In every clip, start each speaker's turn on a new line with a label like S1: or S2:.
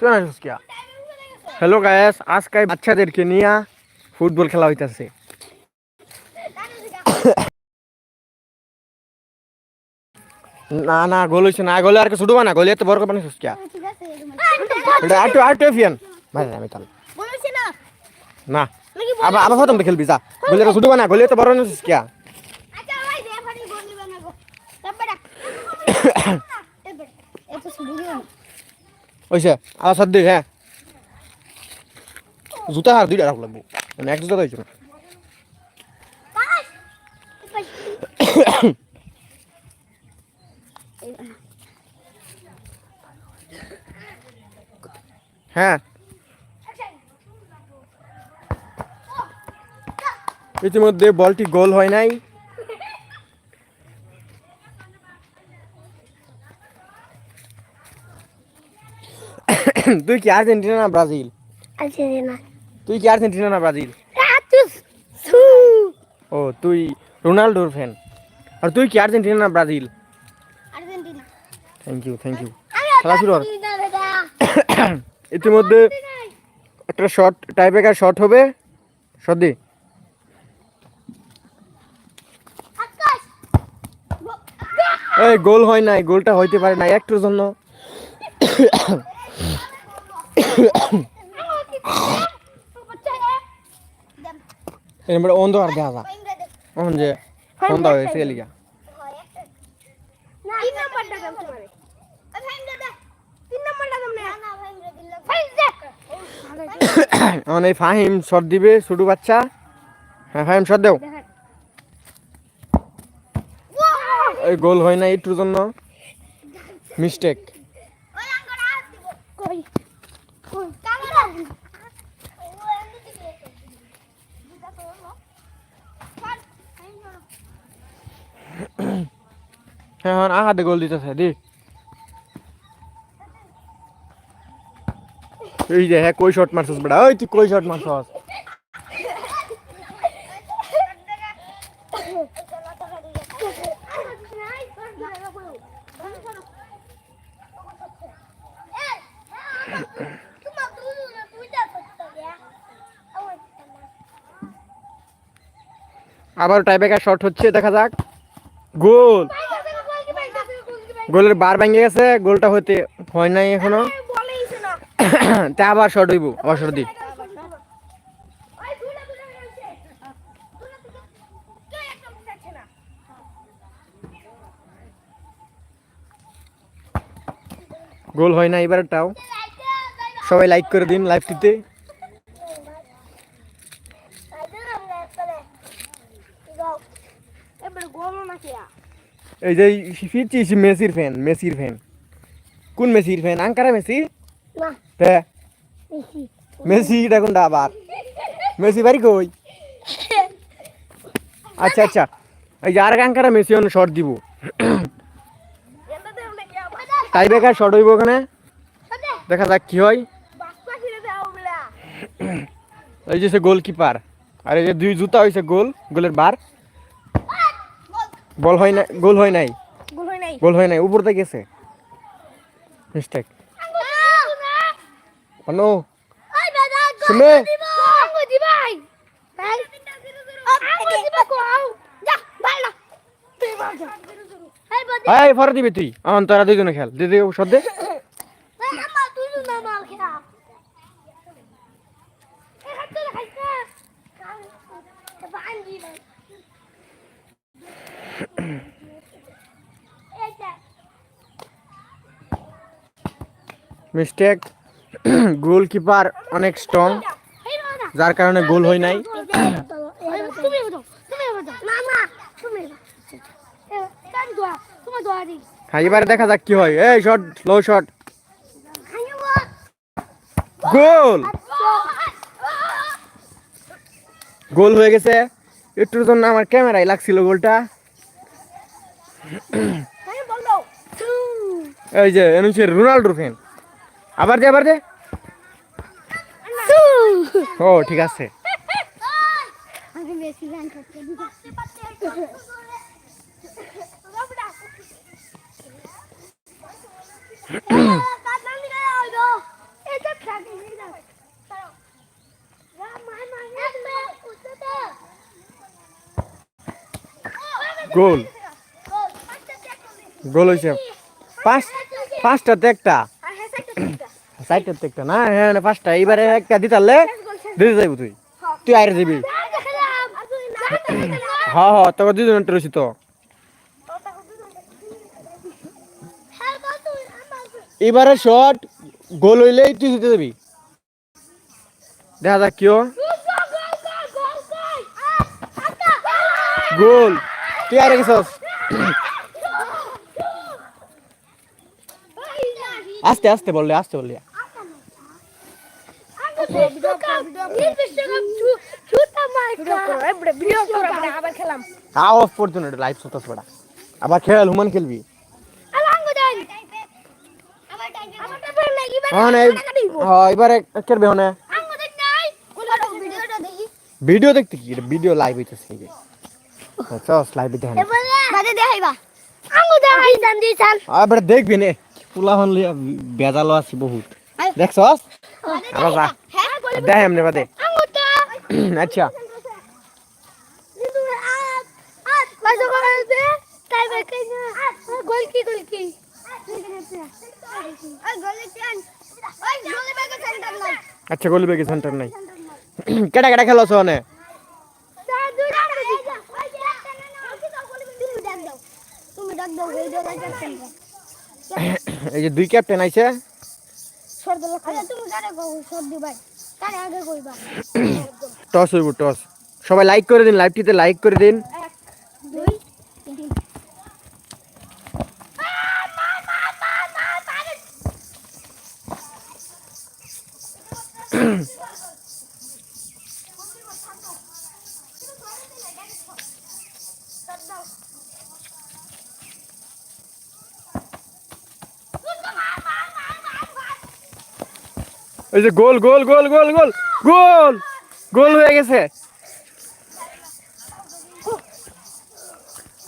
S1: চলে আসিস কিয়া হ্যালো গায়েস আজকে বাচ্চাদেরকে নিয়ে ফুটবল খেলা হইতাছে না না গোল হইছে না গোলে আর কে ছুটবা না গোলে এত বড় করে বানিয়েছিস কিয়া
S2: ঠিক আছে
S1: এটা আটু আটু ফিয়ান ভাই আমি তাহলে
S2: বলেছি না
S1: না
S2: নাকি
S1: আবার আবার প্রথম খেলবি যা গোলে আর ছুটবা না গোলে এত বড় বানিয়েছিস কিয়া
S2: আচ্ছা ভাই দে ফানি বন্ধু বানাবো তারপরে এবার
S1: হইছে আবার সাত দিই হ্যাঁ। জুতা আর দুইটা লাগবো। মানে এক জুতা হয়েছে না। হ্যাঁ। ইতিমধ্যে বলটি গোল হয় নাই। তুই কি আর্জেন্টিনা না ব্রাজিল?
S2: আর্জেন্টিনা।
S1: তুই কি আর্জেন্টিনা না ব্রাজিল? ও তুই রোনাল্ডোর ফ্যান আর তুই কি আর্জেন্টিনা না
S2: Brazil?
S1: Argentina. Thank you thank
S2: you
S1: খেলা শুরু কর। ইতিমধ্যে একটা শট টাইব্রেকার শট হবে। শট দি। এই গোল হয় নাই। গোলটা হইতে পারে না একটুর জন্য। এবার অন্ধকার দেখা যা অন যে সন্ধ্যা হয়েছে গেলিগা
S2: তিন নাম্বারটা কেমন মারে ফাইন দে তিন নাম্বারটা কেমন না না ফাইন দে দিল ফাইন দে
S1: এখন এই ফাহিম শট দিবে ছোট বাচ্চা। হ্যাঁ ফাহিম শট দেও। এই গোল হয় না একটুর জন্য। মিস্টেক
S2: ওই আঙ্গুর হাত দিব কই কই ক্যামেরা ও এন্ড দিকে দুটা তো হলো ফাইন ফাইন হলো
S1: হ্যাঁ হ্যাঁ আহাতে গোল দিতেছে, দি। এই যে হ্যাঁ কই শট মারছস বেটা? ওই তুই কই শট মারছস? আবার টাইব্রেকার শট হচ্ছে, দেখা যাক। গোল! গোলের বার ভেঙে গেছে, গোলটা হতে হয় নাই এখনও। তা আবার শট হইব আবার শট দি। গোল হয় না এবারটাও সবাই লাইক করে দিন লাইভটিতে
S2: এবার গোল নাকি
S1: এই যে ফিরছি মেসির ফ্যান মেসির ফ্যান কোন মেসির ফ্যান আঙ্কারা মেসি? মেসি। এটা কোনটা আবার? মেসি বাড়ি কই? আচ্ছা আচ্ছা। এই যে আর আঙ্কারা মেসি অন্য শর্ট দিব। টাই বেকার শর্ট হইব ওখানে? দেখা যাক কি হয়। এই যে সে গোলকিপার আর এই যে দুই জুতা হয়েছে গোল গোলের বার। বল হয় না গোল হয় নাই?
S2: গোল হয় নাই।
S1: গোল হয় নাই উপর থেকে গেছে। মিস্টেক অনু।
S2: ওই দাদা
S1: শুনে
S2: এই
S1: ফর দিবি তুই। এখন তোরা দুজনে খেল। দিদি সদ দে
S2: এই আমা তুই না মাল খেলা এই হাত ধরে খাইছে বাঙ্গি না এই যা
S1: মিস্টেক গোলকিপার অনেক স্ট্রং যার কারণে গোল হয় নাই। হ্যাঁ এবারে দেখা যাক কি হয়। এই শট লো শট গোল গোল হয়ে গেছে। একটুর জন্য আমার ক্যামেরায় লাগছিল গোলটা এই যে এনে হচ্ছে রোনাল্ডোর ফ্যান আবার দে আবার দে। ও ঠিক আছে। গোল। গোল হয়েছে পাঁচ পাঁচটাতে একটা। চারটাতে একটা না হ্যাঁ পাঁচটা। এইবারে একটা দিতালে দিতে যাইব তুই। তুই আইরে যাবি হ হ, তোকে দুজন রয়েছি তো। এবারে শট, গোল হইলেই তুই জিতে যাবি। দেখা যাক কিও গোল। তুই গেছস। আস্তে আস্তে বললে আস্তে বললে অফ পড়তো না লাইভ সতাস আবার খেল হুমান খেলবি এবারে ভিডিও দেখতে কি ভিডিও লাইভ হইতেছে লাইভ দেখবি নে পুলা হন লিয়া বেজালো আছে বহুত দেখছস আবার যা দেখ এমনি বাদে। আচ্ছা। আচ্ছা গোল বেগে সেন্টার নাই। কেটা কেটা খেলছ
S2: ডাক
S1: এই যে দুই ক্যাপ্টেন আইছে।
S2: তুমি সর্দি ভাই।
S1: টস হইব টস। সবাই লাইক করে দিন লাইভটিতে লাইক করে দিন। এই যে গোল গোল গোল গোল গোল গোল গোল হয়ে গেছে।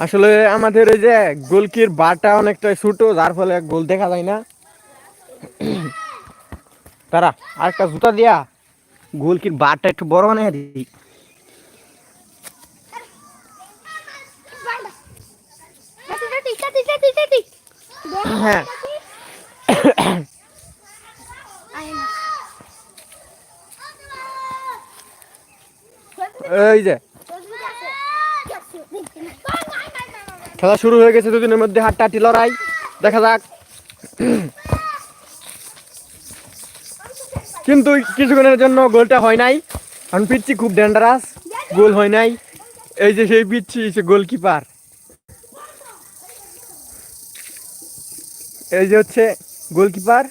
S1: আসলে আমাদের ওই যে গোলকির বারটা অনেকটা ছোট যার ফলে গোল দেখা যায় না। তারা আরেকটা জুতা দিয়া গোলকির বারটা একটু বড় দিই।
S2: টাটি
S1: হ্যাঁ। এই যে। খেলা শুরু হয়ে গেছে দুদিনের মধ্যে হাট্টাহাটি লড়াই। দেখা যাক। কিন্তু কিছুক্ষণের জন্য গোলটা হয় নাই। কারণ পিচ্ছি খুব ডেঞ্জারাস গোল হয় নাই। এই যে সেই পিচ্ছি সে গোলকিপার। এই যে হচ্ছে গোলকিপার।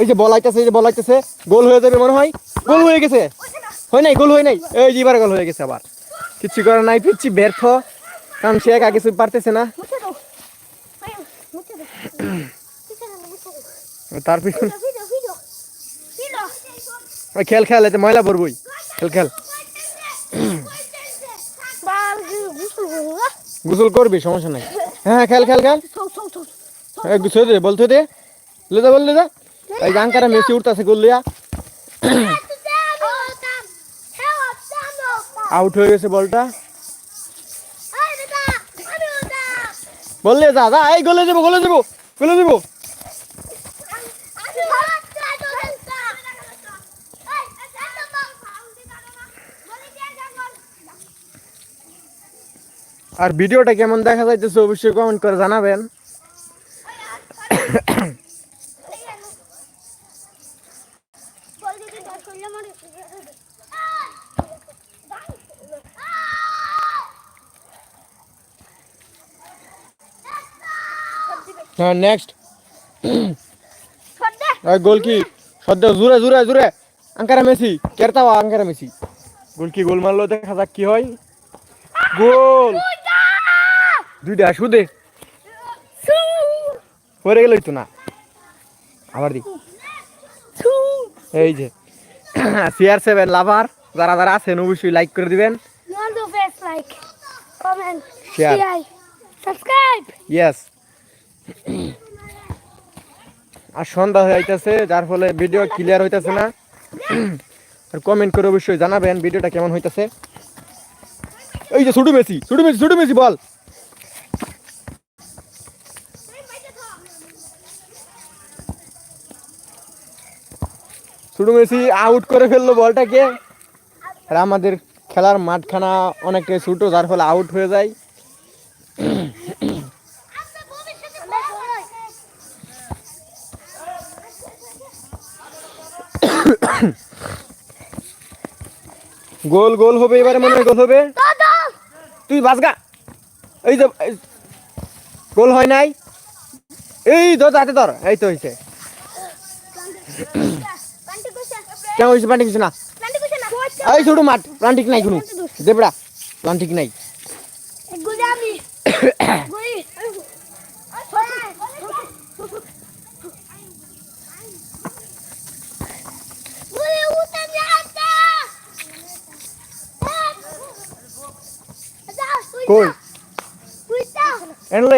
S1: এই যে বল আইতেছে এই যে বল আইতেছে। গোল হয়ে যাবে মনে হয়। গোল হয়ে গেছে। হয় নাই, গোল হয় নাই? এই যে এবার গোল হয়ে গেছে আবার। কিচ্ছু করে নাই পিচ্ছি ব্যর্থ। কারণ সে একা কিছু পারতেছে না। তার পিছনে ওই খেল খেল, এতে ময়লা পড়বই। খেল খেল।
S2: গুসল করবি,
S1: সমস্যা নাই। হ্যাঁ খেল খেল খেল। গুছিয়ে দে বলতে দে। লেদা বল, লে যা। এই জাঙ্কারা মেসি উঠতেছে গোল লিয়া আউট হয়ে গেছে বলটা। বললে যা যা এই গলে যাব গলে দেবো গোলে দেবো আর ভিডিওটা কেমন দেখা যাইতেছে অবশ্যই কমেন্ট করে জানাবেন। হ্যাঁ নেক্সট গোল কি? সদ্য জুড়ে জুড়ে জুড়ে। আঙ্কারা মেসি কেরতাও আঙ্কারা মেসি। গোল কি গোল মারলো? দেখা যাক কি হয়। গোল! দুইটা! শুধে পরে গেলই তো না। আবার দি এই যে সিআর সেভেন লাভার যারা যারা আছেন অবশ্যই লাইক করে দিবেন।
S2: Comment,
S1: Share.
S2: share, subscribe.
S1: Yes আর সন্ধ্যা হয়ে যাইতেছে যার ফলে ভিডিও ক্লিয়ার হইতেছে না। আর কমেন্ট করে অবশ্যই জানাবেন ভিডিওটা কেমন হইতেছে। এই যে ছোট মেসি ছোট মেসি ছোট মেসি বল। ছোট মেসি আউট করে ফেলল বলটাকে। আর আমাদের খেলার মাঠখানা অনেকটাই ছোট, যার ফলে আউট হয়ে যায়। গোল গোল হবে এবারে মনে হয় গোল হবে। তুই বাসগা এই যে গোল হয় নাই। এই ধর হাতে ধর। এই তো হয়েছে কেমন হয়েছে প্লান্টিক কিছু না। এই ছোট মাঠ। প্লান্টিক নাই কোনো দেবড়া প্লান্টিক নাই।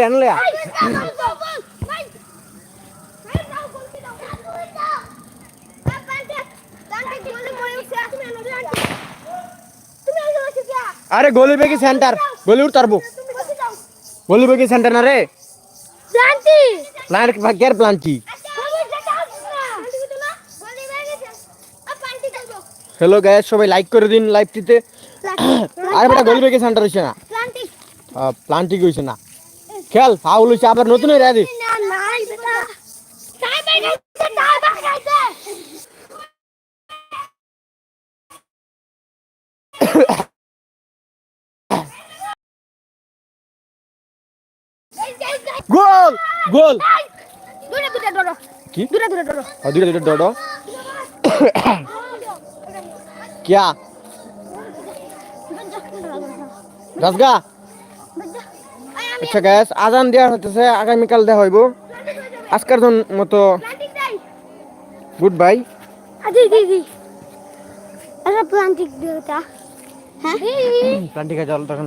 S1: এনলে আরে গোলি বেগে সেন্টার গোলি উঠতারবো গোলি বেগে সেন্টার না রে? প্লান্ট ভাগ্যের প্লান্টি হ্যালো গায়েস সবাই লাইক করে দিন লাইভটিতে আরে বেটা গোলি বেগে সেন্টার হইছে না। প্লান্টিক হইছে না। খেল ফাউল হইছে আবার নতুন হয়ে রে গোল গোল
S2: দূরে দূরে ডরো
S1: কি
S2: দূরে দূরে ডরো
S1: और धीरे धीरे दौड़ो क्या রাজগা আচ্ছা গ্যাস আজান দেওয়া হতেছে আগামীকাল দেওয়া হইব। আজকের জন মতো গুড বাই
S2: আচ্ছা প্লান্টিক দিওটা হ্যাঁ?
S1: প্লান্টিকা জল তখন